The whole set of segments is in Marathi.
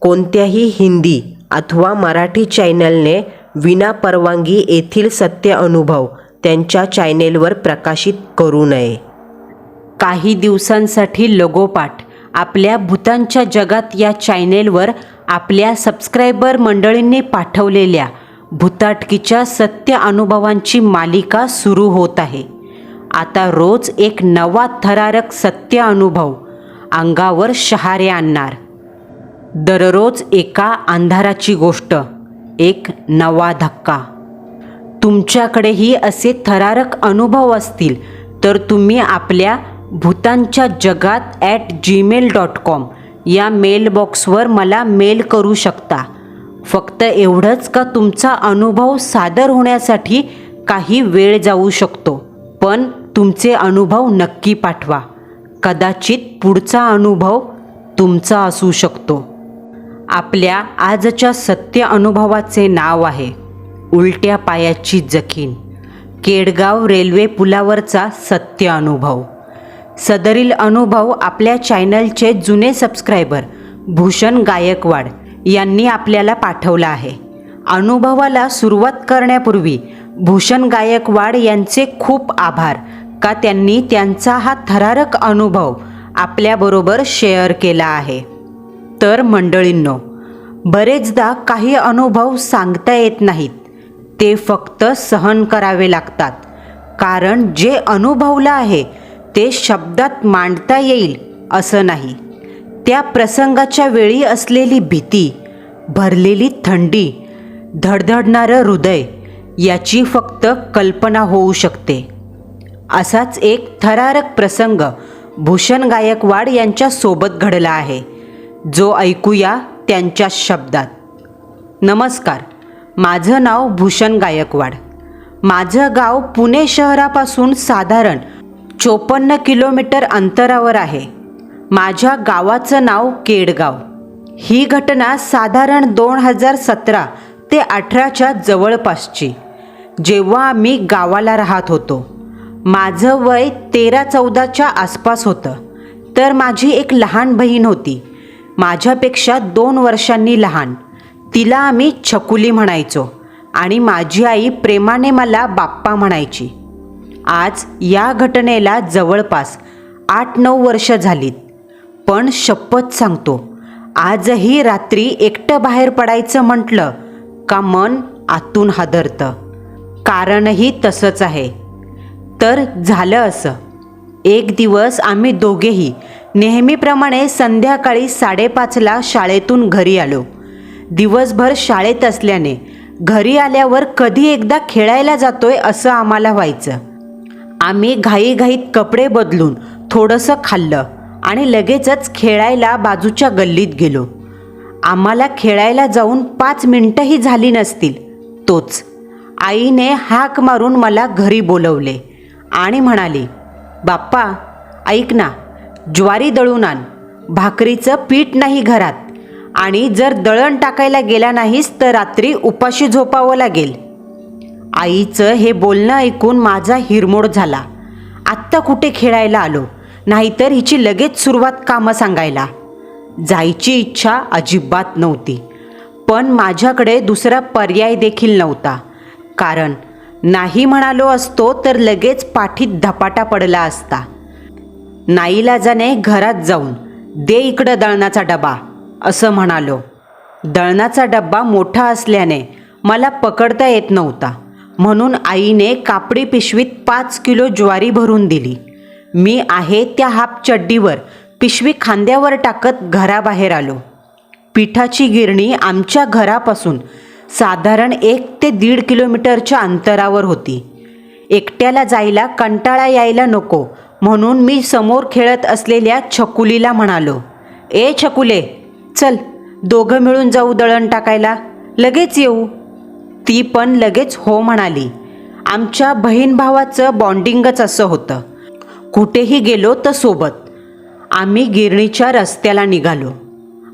कोणत्याही हिंदी अथवा मराठी चॅनलने विना परवानगी येथील सत्य अनुभव त्यांच्या चॅनेलवर प्रकाशित करू नये. काही दिवसांसाठी लगोपाठ आपल्या भूतांच्या जगात या चॅनेलवर आपल्या सबस्क्रायबर मंडळींनी पाठवलेल्या भूताटकीच्या सत्य अनुभवांची मालिका सुरू होत आहे. आता रोज एक नवा थरारक सत्य अनुभव अंगावर शहारे आणणार. दररोज एका अंधाराची गोष्ट एक नवा धक्का. तुमच्याकडेही असे थरारक अनुभव असतील तर तुम्ही आपल्या भूतांच्या जगात ॲट जीमेल डॉट कॉम या मेलबॉक्सवर मला मेल करू शकता. फक्त एवढंच का तुमचा अनुभव सादर होण्यासाठी काही वेळ जाऊ शकतो पण तुमचे अनुभव नक्की पाठवा. कदाचित पुढचा अनुभव तुमचा असू शकतो. आपल्या आजच्या सत्य अनुभवाचे नाव आहे. उलट्या पायाची जखीन. केडगाव रेल्वे पुलावरचा सत्य अनुभव. सदरील अनुभव आपल्या चॅनलचे जुने सबस्क्रायबर भूषण गायकवाड यांनी आपल्याला पाठवला आहे. अनुभवाला सुरुवात करण्यापूर्वी भूषण गायकवाड यांचे खूप आभार का त्यांनी त्यांचा हा थरारक अनुभव आपल्याबरोबर शेअर केला आहे. तर मंडळींनो बरेचदा काही अनुभव सांगता येत नाहीत. ते फक्त सहन करावे लागतात. कारण जे अनुभवलं आहे ते शब्दात मांडता येईल असं नाही. त्या प्रसंगाच्या वेळी असलेली भीती भरलेली थंडी धडधडणारं हृदय याची फक्त कल्पना होऊ शकते. असाच एक थरारक प्रसंग भूषण गायकवाड यांच्यासोबत घडला आहे. जो ऐकूया त्यांच्या शब्दात. नमस्कार माझं नाव भूषण गायकवाड. माझं गाव पुणे शहरापासून साधारण चोपन्न किलोमीटर अंतरावर आहे. माझ्या गावाचं नाव केडगाव. ही घटना साधारण दोन हजार सतरा ते अठराच्या जवळपासची जेव्हा आम्ही गावाला राहत होतो. माझं वय तेरा चौदाच्या आसपास होतं. तर माझी एक लहान बहीण होती. माझ्यापेक्षा दोन वर्षांनी लहान. तिला आम्ही छकुली म्हणायचो आणि माझी आई प्रेमाने मला बाप्पा म्हणायची. आज या घटनेला जवळपास आठ नऊ वर्ष झालीत. पण शपथ सांगतो आजही रात्री एकटं बाहेर पडायचं म्हटलं का मन आतून हादरतं. कारणही तसंच आहे. तर झालं असं. एक दिवस आम्ही दोघेही नेहमीप्रमाणे संध्याकाळी साडेपाचला शाळेतून घरी आलो. दिवसभर शाळेत असल्याने घरी आल्यावर कधी एकदा खेळायला जातोय असं आम्हाला व्हायचं. आम्ही घाईघाईत कपडे बदलून थोडंसं खाल्लं आणि लगेचच खेळायला बाजूच्या गल्लीत गेलो. आम्हाला खेळायला जाऊन पाच मिनटंही झाली नसतील तोच. आईने हाक मारून मला घरी बोलवले आणि म्हणाली बाप्पा ऐक ना ज्वारी दळून आण. भाकरीचं पीठ नाही घरात. आणि जर दळण टाकायला गेला नाहीस तर रात्री उपाशी झोपावं लागेल. आईचं हे बोलणं ऐकून माझा हिरमोड झाला. आत्ता कुठे खेळायला आलो? नाहीतर हिची लगेच सुरुवात कामं सांगायला. जायची इच्छा अजिबात नव्हती. पण माझ्याकडे दुसरा पर्याय देखील नव्हता. कारण नाही म्हणालो असतो तर लगेच पाठीत धपाटा पडला असता. नाईलाजाने घरात जाऊन दे इकडं दळणाचा डबा असं म्हणालो. दळणाचा डब्बा मोठा असल्याने मला पकडता येत नव्हता. म्हणून आईने कापडी पिशवीत पाच किलो ज्वारी भरून दिली. मी आहे त्या हाफ चड्डीवर पिशवी खांद्यावर टाकत घराबाहेर आलो. पिठाची गिरणी आमच्या घरापासून साधारण एक ते दीड किलोमीटरच्या अंतरावर होती. एकट्याला जायला कंटाळा यायला नको म्हणून मी समोर खेळत असलेल्या छकुलीला म्हणालो ए छकुले चल दोघं मिळून जाऊ दळण टाकायला लगेच येऊ. ती पण लगेच हो म्हणाली. आमच्या बहीण भावाचं बॉन्डिंगच असं होतं. कुठेही गेलो तर सोबत. आम्ही गिरणीच्या रस्त्याला निघालो.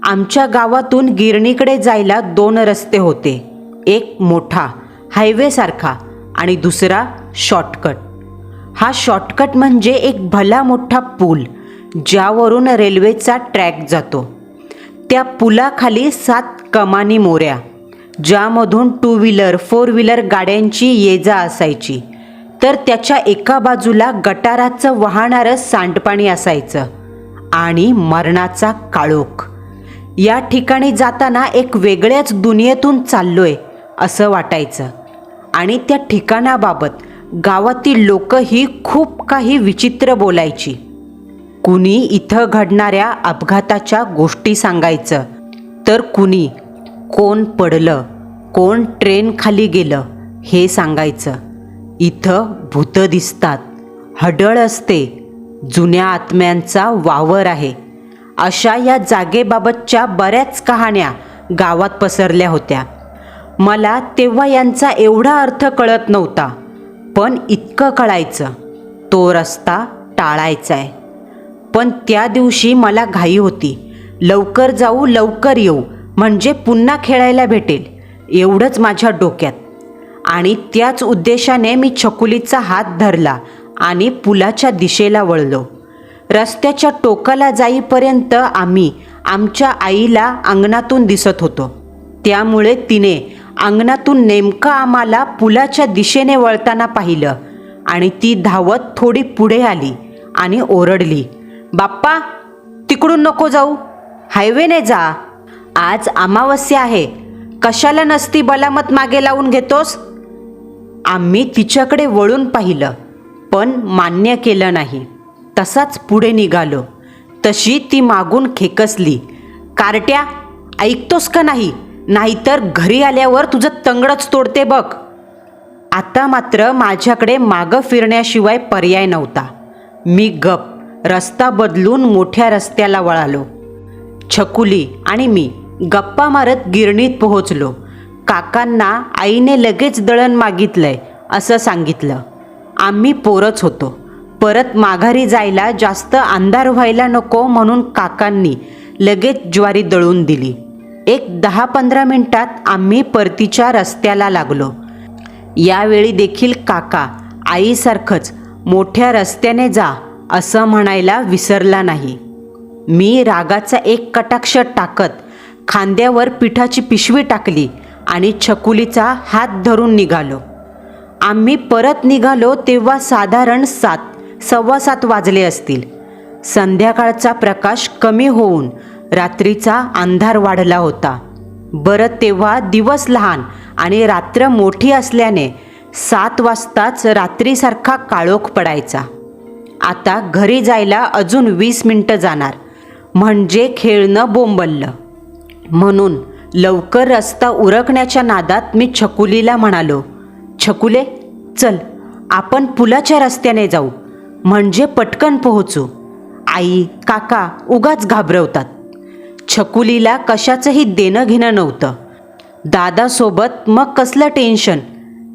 आमच्या गावातून गिरणीकडे जायला दोन रस्ते होते. एक मोठा हायवेसारखा आणि दुसरा शॉर्टकट. हा शॉर्टकट म्हणजे एक भला मोठा पूल ज्यावरून रेल्वेचा ट्रॅक जातो. त्या पुलाखाली सात कमानी मोऱ्या ज्यामधून टू व्हीलर फोर व्हीलर गाड्यांची ये जा असायची. तर त्याच्या एका बाजूला गटाराचं वाहणारं सांडपाणी असायचं आणि मरणाचा काळोख. या ठिकाणी जाताना एक वेगळ्याच दुनियेतून चाललोय असं वाटायचं आणि त्या ठिकाणाबाबत गावातील लोकही खूप काही विचित्र बोलायची. कुणी इथं घडणाऱ्या अपघाताच्या गोष्टी सांगायचं. तर कुणी कोण पडलं कोण ट्रेन खाली गेलं हे सांगायचं. इथं भूतं दिसतात हडळ असते जुन्या आत्म्यांचा वावर आहे. अशा या जागेबाबतच्या बऱ्याच कहाण्या गावात पसरल्या होत्या. मला तेव्हा यांचा एवढा अर्थ कळत नव्हता. पण इतकं कळायचं तो रस्ता टाळायचा आहे पण त्या दिवशी मला घाई होती. लवकर जाऊ लवकर येऊ म्हणजे पुन्हा खेळायला भेटेल एवढंच माझ्या डोक्यात. आणि त्याच उद्देशाने मी छकुलीचा हात धरला आणि पुलाच्या दिशेला वळलो. रस्त्याच्या टोकाला जाईपर्यंत आम्ही आमच्या आईला अंगणातून दिसत होतो. त्यामुळे तिने अंगणातून नेमकं आम्हाला पुलाच्या दिशेने वळताना पाहिलं आणि ती धावत थोडी पुढे आली आणि ओरडली बाप्पा तिकडून नको जाऊ हायवेने जा. आज अमावस्या आहे. कशाला नसती बलामत मागे लावून घेतोस? आम्ही तिच्याकडे वळून पाहिलं पण मान्य केलं नाही. तसाच पुढे निघालो. तशी ती मागून खेकसली कार्ट्या ऐकतोस का नाही? नाहीतर घरी आल्यावर तुझं तंगडच तोडते बघ. आता मात्र माझ्याकडे मागं फिरण्याशिवाय पर्याय नव्हता. मी गप रस्ता बदलून मोठ्या रस्त्याला वळालो. छकुली आणि मी गप्पा मारत गिरणीत पोहोचलो. काकांना आईने लगेच दळण मागितलंय असं सांगितलं. आम्ही पोरच होतो. परत माघारी जायला जास्त अंधार व्हायला नको म्हणून काकांनी लगेच ज्वारी दळून दिली. एक दहा पंधरा मिनटात आम्ही परतीच्या रस्त्याला लागलो. यावेळी देखील काका आईसारखंच मोठ्या रस्त्याने जा असं म्हणायला विसरला नाही. मी रागाचा एक कटाक्ष टाकत खांद्यावर पिठाची पिशवी टाकली आणि छकुलीचा हात धरून निघालो. आम्ही परत निघालो तेव्हा साधारण सात सव्वा सात वाजले असतील. संध्याकाळचा प्रकाश कमी होऊन रात्रीचा अंधार वाढला होता. बरं तेव्हा दिवस लहान आणि रात्र मोठी असल्याने सात वाजताच रात्रीसारखा काळोख पडायचा. आता घरी जायला अजून वीस मिनटं जाणार. म्हणजे खेळणं बोंबललं. म्हणून लवकर रस्ता उरकण्याच्या नादात मी छकुलीला म्हणालो छकुले चल आपण पुलाच्या रस्त्याने जाऊ. म्हणजे पटकन पोहोचू. आई काका उगाच घाबरवतात. छकुलीला कशाचंही देणं घेणं नव्हतं. दादासोबत मग कसलं टेन्शन?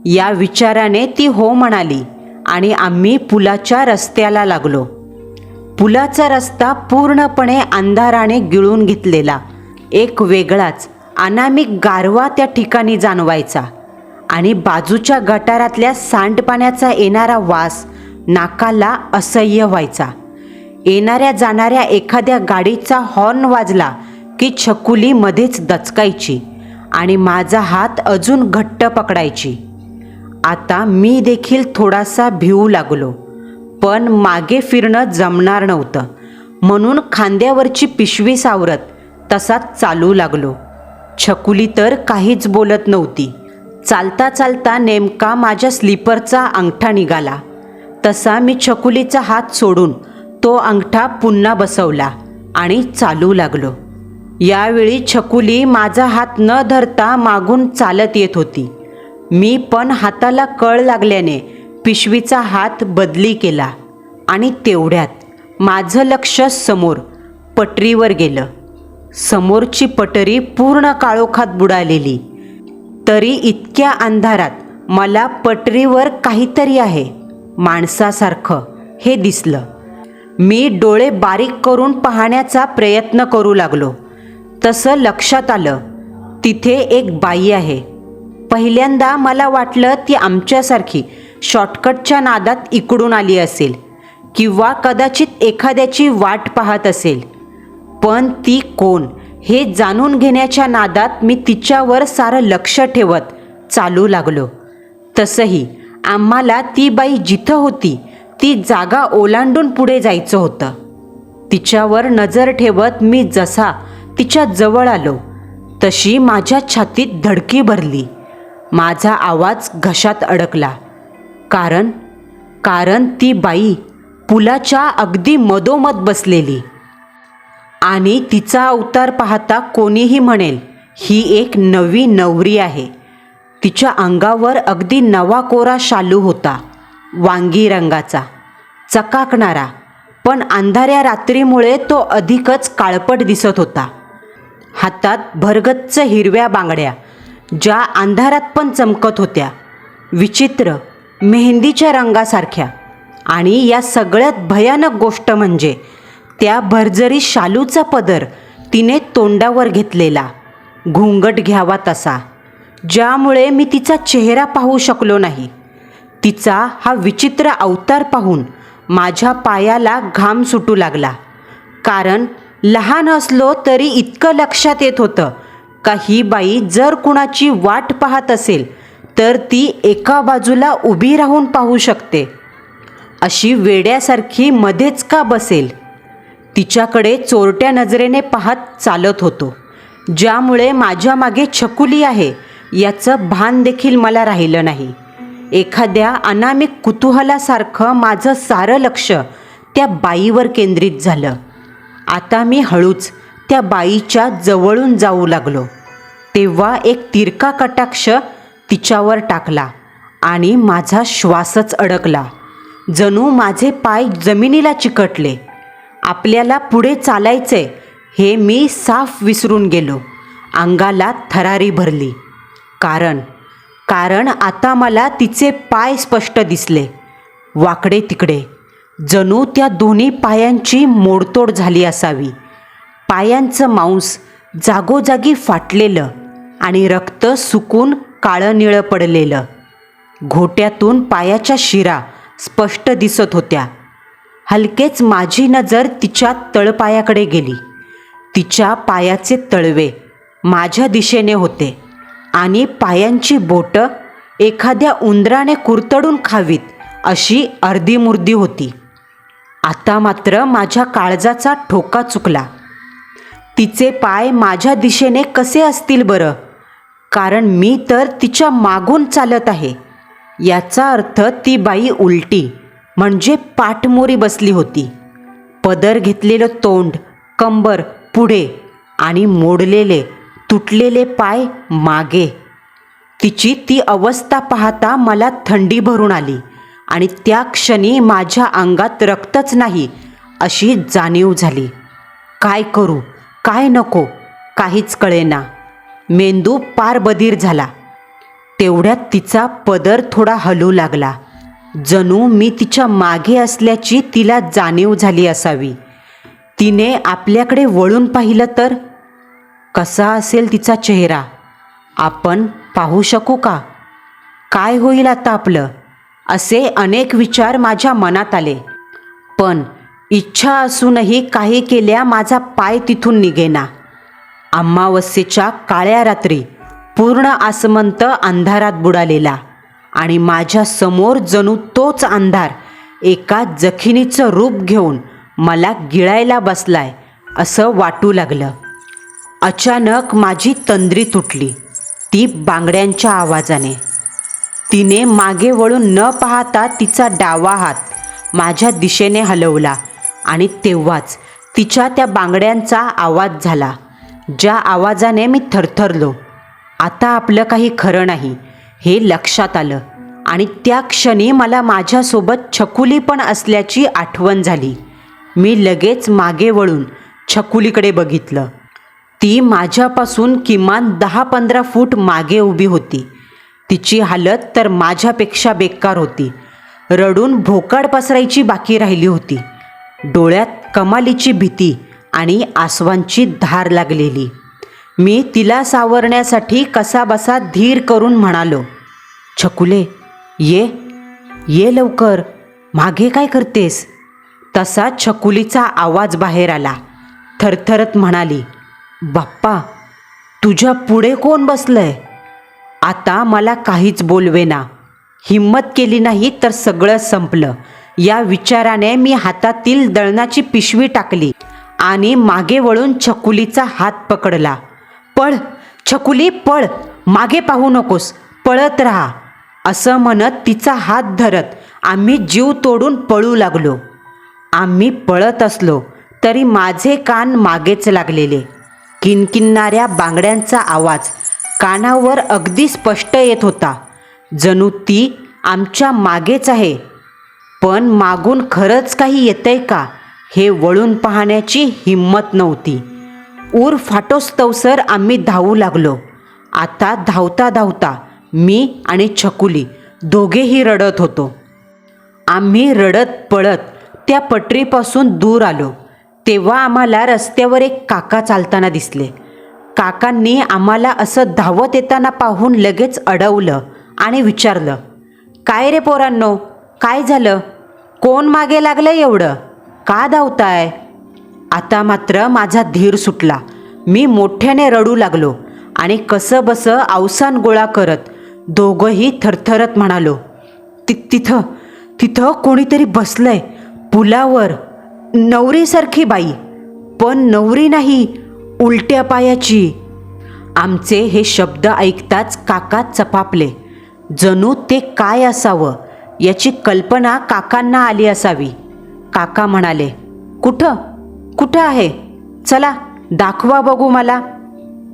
या विचाराने ती हो म्हणाली आणि आम्ही पुलाच्या रस्त्याला लागलो. पुलाचा रस्ता पूर्णपणे अंधाराने गिळून घेतलेला. एक वेगळाच अनामिक गारवा त्या ठिकाणी जाणवायचा आणि बाजूच्या गटारातल्या सांडपाण्याचा येणारा वास नाकाला असह्य व्हायचा. येणाऱ्या जाणाऱ्या एखाद्या गाडीचा हॉर्न वाजला की छकुली मध्येच दचकायची आणि माझा हात अजून घट्ट पकडायची. आता मी देखील थोडासा भिवू लागलो पण मागे फिरणं जमणार नव्हतं. म्हणून खांद्यावरची पिशवी सावरत तसाच चालू लागलो. छकुली तर काहीच बोलत नव्हती. चालता चालता नेमका माझ्या स्लीपरचा अंगठा निघाला. तसा मी छकुलीचा हात सोडून तो अंगठा पुन्हा बसवला आणि चालू लागलो. यावेळी छकुली माझा हात न धरता मागून चालत येत होती. मी पण हाताला कळ लागल्याने पिशवीचा हात बदली केला आणि तेवढ्यात माझं लक्ष समोर पटरीवर गेलं. समोरची पटरी पूर्ण काळोखात बुडालेली. तरी इतक्या अंधारात मला पटरीवर काहीतरी आहे माणसासारखं हे दिसलं. मी डोळे बारीक करून पाहण्याचा प्रयत्न करू लागलो. तसं लक्षात आलं तिथे एक बाई आहे. पहिल्यांदा मला वाटलं ती आमच्यासारखी शॉर्टकटच्या नादात इकडून आली असेल किंवा कदाचित एखाद्याची वाट पाहत असेल. पण ती कोण हे जाणून घेण्याच्या नादात मी तिच्यावर सारं लक्ष ठेवत चालू लागलो. तसंही आम्हाला ती बाई जिथं होती ती जागा ओलांडून पुढे जायचं होतं. तिच्यावर नजर ठेवत मी जसा तिच्या जवळ आलो तशी माझ्या छातीत धडकी भरली. माझा आवाज घशात अडकला. कारण कारण ती बाई पुलाच्या अगदी मधोमध बसलेली. आणि तिचा अवतार पाहता कोणीही म्हणेल ही एक नवी नवरी आहे. तिच्या अंगावर अगदी नवा कोरा शालू होता. वांगी रंगाचा चकाकणारा पण अंधाऱ्या रात्रीमुळे तो अधिकच काळपट दिसत होता. हातात भरगच्च हिरव्या बांगड्या ज्या अंधारात पण चमकत होत्या विचित्र मेहंदीच्या रंगासारख्या. आणि या सगळ्यात भयानक गोष्ट म्हणजे त्या भरजरी शालूचा पदर तिने तोंडावर घेतलेला घुंगट घ्यावा तसा ज्यामुळे मी तिचा चेहरा पाहू शकलो नाही. तिचा हा विचित्र अवतार पाहून माझ्या पायाला घाम सुटू लागला. कारण लहान असलो तरी इतकं लक्षात येत होतं. का ही बाई जर कुणाची वाट पाहत असेल तर ती एका बाजूला उभी राहून पाहू शकते. अशी वेड्यासारखी मध्येच का बसेल? तिच्याकडे चोरट्या नजरेने पाहत चालत होतो. ज्यामुळे माझ्या मागे छकुली आहे याचं भान देखील मला राहिलं नाही. एखाद्या अनामिक कुतूहलासारखं माझं सारं लक्ष त्या बाईवर केंद्रित झालं. आता मी हळूच त्या बाईच्या जवळून जाऊ लागलो. तेव्हा एक तिरका कटाक्ष तिच्यावर टाकला आणि माझा श्वासच अडकला. जणू माझे पाय जमिनीला चिकटले. आपल्याला पुढे चालायचे हे मी साफ विसरून गेलो. अंगाला थरारी भरली. कारण कारण आता मला तिचे पाय स्पष्ट दिसले. वाकडे तिकडे. जणू त्या दोन्ही पायांची मोडतोड झाली असावी. पायांचं मांस जागोजागी फाटलेलं आणि रक्त सुकून काळं निळं पडलेलं. घोट्यातून पायाच्या शिरा स्पष्ट दिसत होत्या. हलकेच माझी नजर तिच्या तळपायाकडे गेली. तिच्या पायाचे तळवे माझ्या दिशेने होते. आणि पायांची बोटं एखाद्या उंदराने कुरतडून खावीत अशी अर्धी मुर्दी होती. आता मात्र माझ्या काळजाचा ठोका चुकला. तिचे पाय माझ्या दिशेने कसे असतील बरं? कारण मी तर तिच्या मागून चालत आहे. याचा अर्थ ती बाई उलटी म्हणजे पाठमोरी बसली होती. पदर घेतलेलं तोंड कंबर पुढे आणि मोडलेले तुटलेले पाय मागे. तिची ती अवस्था पाहता मला थंडी भरून आली आणि त्या क्षणी माझ्या अंगात रक्तच नाही अशी जाणीव झाली. काय करू? काय नको? काहीच कळेना. मेंदू पार बधीर झाला. तेवढ्यात तिचा पदर थोडा हलू लागला. जणू मी तिच्यामागे असल्याची तिला जाणीव झाली असावी. तिने आपल्याकडे वळून पाहिलं तर कसा असेल तिचा चेहरा? आपण पाहू शकू का? काय होईल आता आपलं? असे अनेक विचार माझ्या मनात आले. पण इच्छा असूनही काही केल्या माझा पाय तिथून निघेना. अमावस्येच्या काळ्या रात्री पूर्ण आसमंत अंधारात बुडालेला आणि माझ्यासमोर जणू तोच अंधार एका जखिनीचं रूप घेऊन मला गिळायला बसलाय असं वाटू लागलं. अचानक माझी तंद्री तुटली. ती बांगड्यांच्या आवाजाने. तिने मागे वळून न पाहता तिचा डावा हात माझ्या दिशेने हलवला आणि तेव्हाच तिच्या त्या बांगड्यांचा आवाज झाला ज्या आवाजाने मी थरथरलो. आता आपलं काही खरं नाही हे लक्षात आलं आणि त्या क्षणी मला माझ्यासोबत छकुली पण असल्याची आठवण झाली. मी लगेच मागे वळून छकुलीकडे बघितलं. ती माझ्यापासून किमान दहा पंधरा फूट मागे उभी होती. तिची हालत तर माझ्यापेक्षा बेकार होती. रडून भोकाड पसरायची बाकी राहिली होती. डोळ्यात कमालीची भीती आणि आसवांची धार लागलेली. मी तिला सावरण्यासाठी कसाबसा धीर करून म्हणालो छकुले ये ये लवकर. मागे काय करतेस? तसा छकुलीचा आवाज बाहेर आला. थरथरत म्हणाली बाप्पा तुझ्या पुढे कोण बसलंय? आता मला काहीच बोलवेना. हिंमत केली नाही तर सगळं संपलं. या विचाराने मी हातातील दळणाची पिशवी टाकली आणि मागे वळून छकुलीचा हात पकडला. पळ छकुली पळ. मागे पाहू नकोस. पळत राहा. असं म्हणत तिचा हात धरत आम्ही जीव तोडून पळू लागलो. आम्ही पळत असलो तरी माझे कान मागेच लागलेले. किनकिनणाऱ्या बांगड्यांचा आवाज कानावर अगदी स्पष्ट येत होता. जणू ती आमच्या मागेच आहे. पण मागून खरंच काही येतंय का हे वळून पाहण्याची हिंमत नव्हती. ऊर फाटोस्तवसर आम्ही धावू लागलो. आता धावता धावता मी आणि छकुली दोघेही रडत होतो. आम्ही रडत पळत त्या पटरीपासून दूर आलो. तेव्हा आम्हाला रस्त्यावर एक काका चालताना दिसले. काकांनी आम्हाला असं धावत येताना पाहून लगेच अडवलं आणि विचारलं काय रे पोरांनो काय झालं? कोण मागे लागलं एवढं? का धावताय? आता मात्र माझा धीर सुटला. मी मोठ्याने रडू लागलो आणि कसं बसं अवसान गोळा करत दोघंही थरथरत म्हणालो ति तिथं तिथं कोणीतरी बसलंय पुलावर. नवरीसारखी बाई पण नवरी नाही उलट्या पायाची. आमचे हे शब्द ऐकताच काका चपापले. जणू ते काय असावं याची कल्पना काकांना आली असावी. काका म्हणाले कुठं? कुठं आहे? चला दाखवा बघू मला.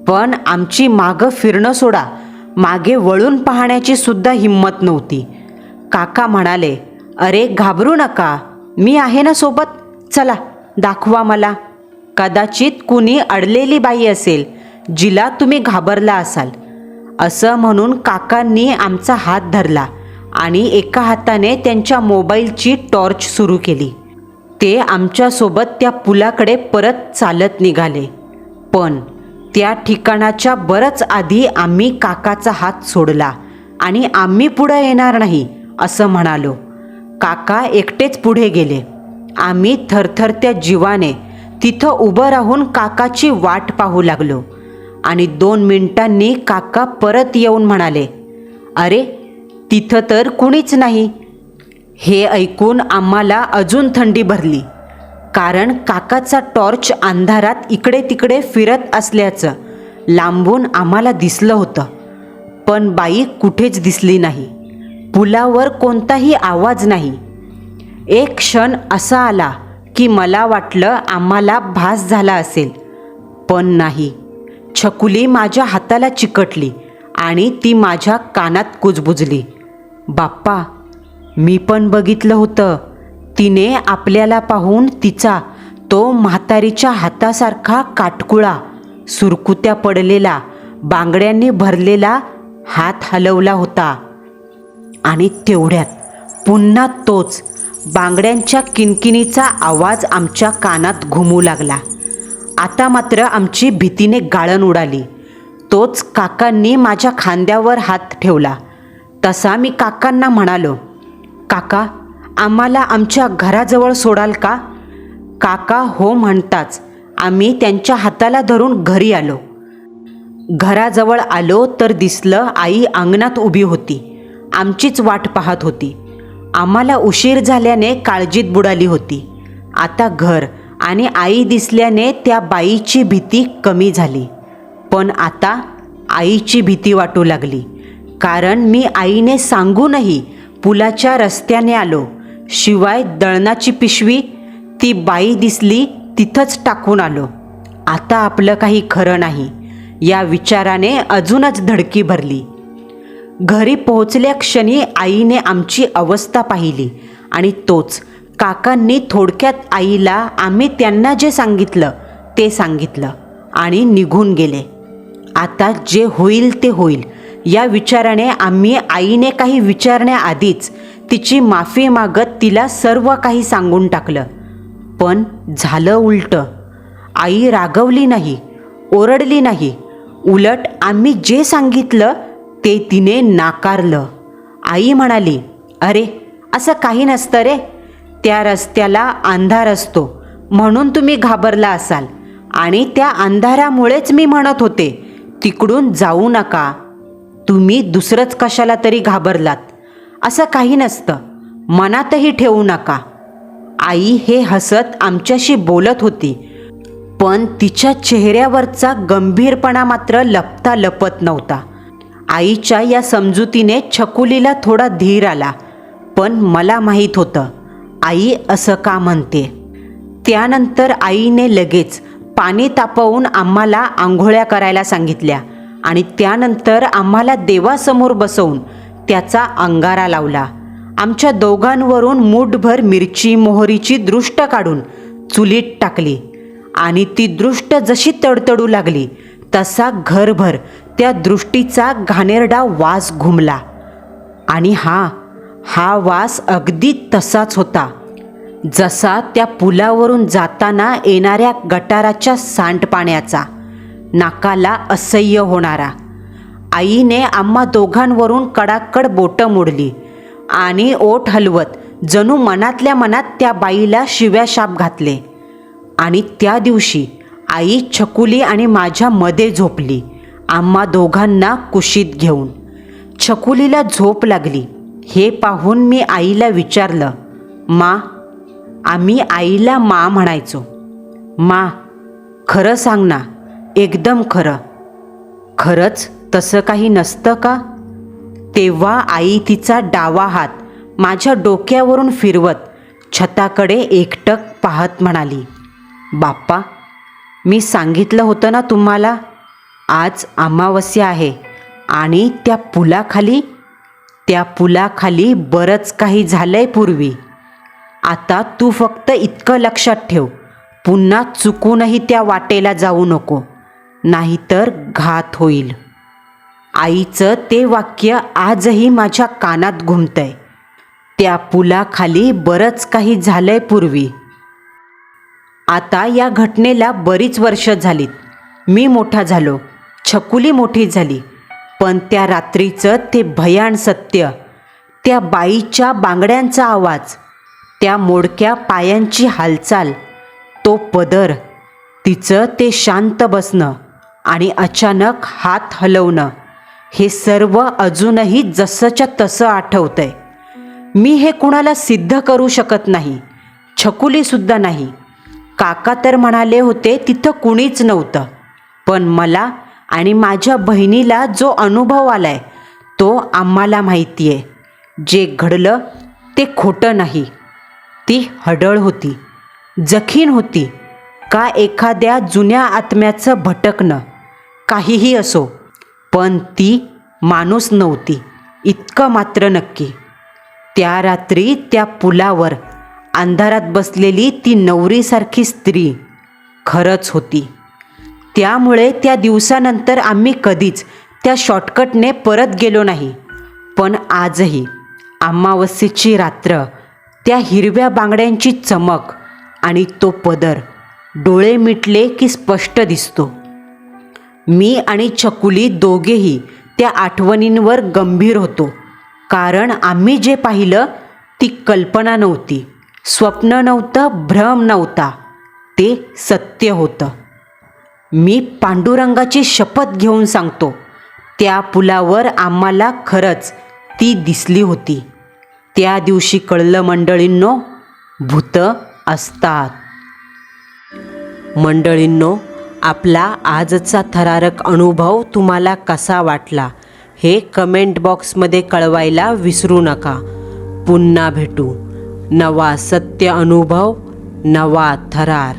पण आमची मागं फिरणं सोडा मागे वळून पाहण्याची सुद्धा हिंमत नव्हती. काका म्हणाले अरे घाबरू नका मी आहे ना सोबत? चला दाखवा मला. कदाचित कुणी अडलेली बाई असेल जिला तुम्ही घाबरला असाल. असं म्हणून काकांनी आमचा हात धरला आणि एका हाताने त्यांच्या मोबाईलची टॉर्च सुरू केली. ते आमच्यासोबत त्या पुलाकडे परत चालत निघाले. पण त्या ठिकाणाच्या बरंच आधी आम्ही काकाचा हात सोडला आणि आम्ही पुढं येणार नाही असं म्हणालो. काका एकटेच पुढे गेले. आम्ही थरथरत्या जीवाने तिथं उभं राहून काकाची वाट पाहू लागलो. आणि दोन मिनिटांनी काका परत येऊन म्हणाले अरे तिथं तर कुणीच नाही. हे ऐकून आम्हाला अजून थंडी भरली कारण काकाचा टॉर्च अंधारात इकडे तिकडे फिरत असल्याचं लांबून आम्हाला दिसलं होतं. पण बाई कुठेच दिसली नाही. पुलावर कोणताही आवाज नाही. एक क्षण असा आला की मला वाटलं आम्हाला भास झाला असेल. पण नाही. छकुली माझ्या हाताला चिकटली आणि ती माझ्या कानात कुजबुजली. बाप्पा मी पण बघितलं होतं. तिने आपल्याला पाहून तिचा तो म्हातारीच्या हातासारखा काटकुळा सुरकुत्या पडलेला बांगड्यांनी भरलेला हात हलवला होता. आणि तेवढ्यात पुन्हा तोच बांगड्यांच्या किनकिनीचा आवाज आमच्या कानात घुमू लागला. आता मात्र आमची भीतीने गाळण उडाली. तोच काकांनी माझ्या खांद्यावर हात ठेवला. तसा मी काकांना म्हणालो काका आम्हाला आमच्या घराजवळ सोडाल का? काका हो म्हणताच आम्ही त्यांच्या हाताला धरून घरी आलो. घराजवळ आलो तर दिसलं आई अंगणात उभी होती. आमचीच वाट पाहत होती. आम्हाला उशीर झाल्याने काळजीत बुडाली होती. आता घर आणि आई दिसल्याने त्या बाईची भीती कमी झाली. पण आता आईची भीती वाटू लागली. कारण मी आईने सांगूनही पुलाच्या रस्त्याने आलो. शिवाय दळणाची पिशवी ती बाई दिसली तिथंच टाकून आलो. आता आपलं काही खरं नाही. या विचाराने अजूनच धडकी भरली. घरी पोहोचल्या क्षणी आईने आमची अवस्था पाहिली आणि तोच काकांनी थोडक्यात आईला आम्ही त्यांना जे सांगितलं ते सांगितलं आणि निघून गेले. आता जे होईल ते होईल या विचाराने आम्ही आईने काही विचारण्याआधीच तिची माफी मागत तिला सर्व काही सांगून टाकलं. पण झालं उलटं. आई रागवली नाही ओरडली नाही. उलट आम्ही जे सांगितलं ते तिने नाकारलं. आई म्हणाली अरे असं काही नसतं रे. त्या रस्त्याला अंधार असतो म्हणून तुम्ही घाबरला असाल. आणि त्या अंधारामुळेच मी म्हणत होते तिकडून जाऊ नका. तुम्ही दुसरंच कशाला तरी घाबरलात. असं काही नसतं. मनातही ठेवू नका. आई हे हसत आमच्याशी बोलत होती पण तिच्या चेहऱ्यावरचा गंभीरपणा मात्र लपता लपत नव्हता. आईच्या या समजुतीने छकुलीला थोडा धीर आला पण मला माहीत होतं आई असं का म्हणते. त्यानंतर आईने लगेच पाणी तापवून आम्हाला आंघोळ्या करायला सांगितल्या आणि त्यानंतर आम्हाला देवासमोर बसवून त्याचा अंगारा लावला. आमच्या दोघांवरून मूठभर मिरची मोहरीची दृष्ट काढून चुलीत टाकली आणि ती दृष्ट जशी तडतडू लागली तसा घरभर त्या दृष्टीचा घाणेरडा वास घुमला. आणि हा हा वास अगदी तसाच होता. जसा त्या पुलावरून जाताना येणाऱ्या गटाराच्या सांडपाण्याचा नाकाला असह्य होणारा. आईने आम्हा दोघांवरून कडाकड बोटं मोडली आणि ओठ हलवत जणू मनातल्या मनात त्या बाईला शिव्या शाप घातले. आणि त्या दिवशी आई छकुली आणि माझ्या मध्ये झोपली. आम्हा दोघांना कुशीत घेऊन. छकुलीला झोप लागली. हे पाहून मी आईला विचारलं मा आम्ही आईला मा म्हणायचो. मा खरं सांग ना एकदम खरं. खरंच तसं काही नसतं का? तेव्हा आई तिचा डावा हात माझ्या डोक्यावरून फिरवत छताकडे एकटक पाहत म्हणाली बाप्पा मी सांगितलं होतं ना तुम्हाला? आज अमावस्या आहे आणि त्या पुलाखाली त्या पुलाखाली बरंच काही झालंय पूर्वी. आता तू फक्त इतकं लक्षात ठेव पुन्हा चुकूनही त्या वाटेला जाऊ नको नाहीतर घात होईल. आईचं ते वाक्य आजही माझ्या कानात घुमतंय. त्या पुलाखाली बरंच काही झालंय पूर्वी. आता या घटनेला बरीच वर्ष झालीत. मी मोठा झालो. छकुली मोठी झाली. पण त्या रात्रीचं ते भयान सत्य. त्या बाईच्या बांगड्यांचा आवाज. त्या मोडक्या पायांची हालचाल. तो पदर. तिचं ते शांत बसणं. आणि अचानक हात हलवणं. हे सर्व अजूनही जसंच्या तसं आठवतंय. मी हे कुणाला सिद्ध करू शकत नाही. छकुलीसुद्धा नाही. काका तर म्हणाले होते तिथं कुणीच नव्हतं. पण मला आणि माझ्या बहिणीला जो अनुभव आलाय तो आम्हाला माहिती आहे जे घडलं ते खोटं नाही. ती हडळ होती जखीन होती. का एखाद्या जुन्या आत्म्याचं भटकणं? काहीही असो पण ती माणूस नव्हती इतकं मात्र नक्की. त्या रात्री त्या पुलावर अंधारात बसलेली ती नवरीसारखी स्त्री खरंच होती. त्यामुळे त्या दिवसानंतर आम्ही कधीच त्या शॉर्टकटने परत गेलो नाही. पण आजही अमावस्येची रात्र त्या हिरव्या बांगड्यांची चमक आणि तो पदर डोळे मिटले की स्पष्ट दिसतो. मी आणि छकुली दोघेही त्या आठवणींवर गंभीर होतो. कारण आम्ही जे पाहिलं ती कल्पना नव्हती. स्वप्न नव्हतं भ्रम नव्हता. ते सत्य होतं. मी पांडुरंगाची शपथ घेऊन सांगतो त्या पुलावर आम्हाला खरंच ती दिसली होती. त्या दिवशी कळलं मंडळींनो भूतं असतात. मंडळींनो आपला आजचा थरारक अनुभव तुम्हाला कसा वाटला हे कमेंट बॉक्समध्ये कळवायला विसरू नका. पुन्हा भेटू. नवा सत्य अनुभव नवा थरार